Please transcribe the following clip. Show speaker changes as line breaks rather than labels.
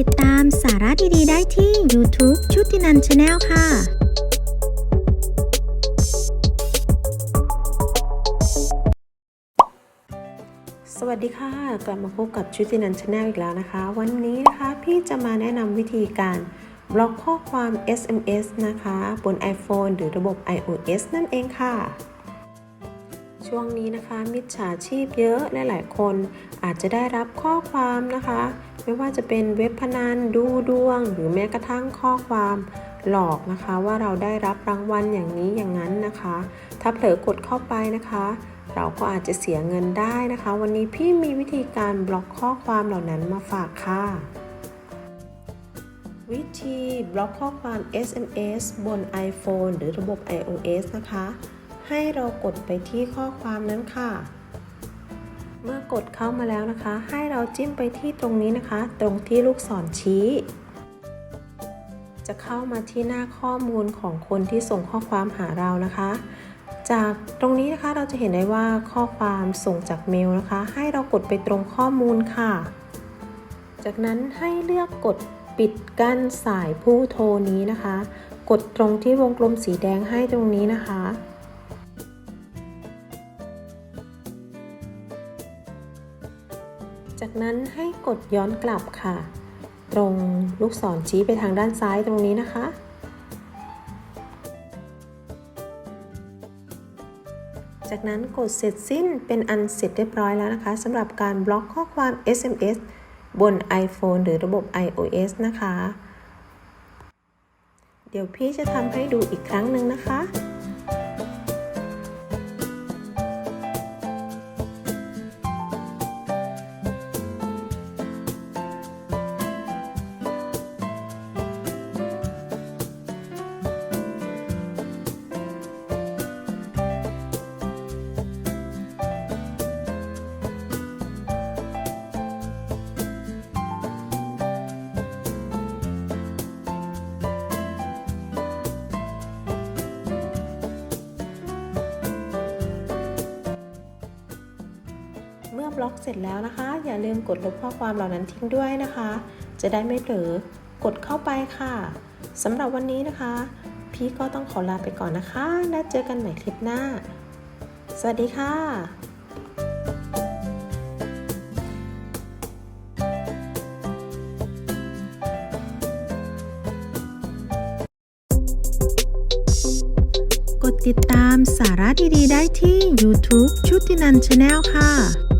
ติดตามสาระดีๆ ได้ที่ YouTube ชุตินันชาแนลค่ะ
สวัสดีค่ะ กลับมาพบกับชุตินันชาแนลอีกแล้วนะคะ วันนี้นะคะพี่จะมาแนะนำวิธีการบล็อกข้อความ SMS นะคะ บน iPhone หรือระบบ iOS นั่นเองค่ะ ช่วงนี้นะคะ มิจฉาชีพเยอะและหลายคนอาจจะได้รับข้อความนะคะ ไม่ว่าจะเป็นเว็บพนันดูดวง หรือแม้กระทั่งข้อความหลอกนะคะว่าเราได้รับรางวัลอย่างนี้อย่างนั้นนะคะ ถ้าเผลอกดเข้าไปนะคะ เราก็อาจจะเสียเงินได้นะคะ วันนี้พี่มีวิธีการบล็อกข้อความเหล่านั้นมาฝากค่ะ วิธีบล็อกข้อความ SMS บน iPhone หรือระบบ iOS นะคะ ให้เรากดไปที่ข้อความนั้นค่ะ เมื่อกดเข้ามาแล้วนะคะ ให้เราจิ้มไปที่ตรงนี้นะคะ ตรงที่ลูกศรชี้ จะเข้ามาที่หน้าข้อมูลของคนที่ส่งข้อความหาเรานะคะ จากตรงนี้นะคะเราจะเห็นได้ว่าข้อความส่งจากเมลนะคะ ให้เรากดไปตรงข้อมูลค่ะ จากนั้นให้เลือกกดปิดกั้นสายผู้โทรนี้นะคะ กดตรงที่วงกลมสีแดงให้ตรงนี้นะคะ จากนั้นให้กดย้อนกลับค่ะ ตรงลูกศรชี้ไปทางด้านซ้ายตรงนี้นะคะ จากนั้นกดเสร็จสิ้นเป็นอันเสร็จเรียบร้อยแล้วนะคะสำหรับการบล็อกข้อความ SMS บน iPhone หรือระบบ iOS นะคะ เดี๋ยวพี่จะทำให้ดูอีกครั้งหนึ่งนะคะ มื่อบล็อกเสร็จแล้วนะคะ อย่าลืมกดลบข้อความเหล่านั้นทิ้งด้วยนะคะ จะได้ไม่เผลอกดเข้าไปค่ะสำหรับวันนี้นะคะ พี่ก็ต้องขอลาไปก่อนนะคะ และเจอกันใหม่คลิปหน้า สวัสดีค่ะ
กดติดตามสาระดีๆ ได้ที่ YouTube ชุตินันชาแนลค่ะ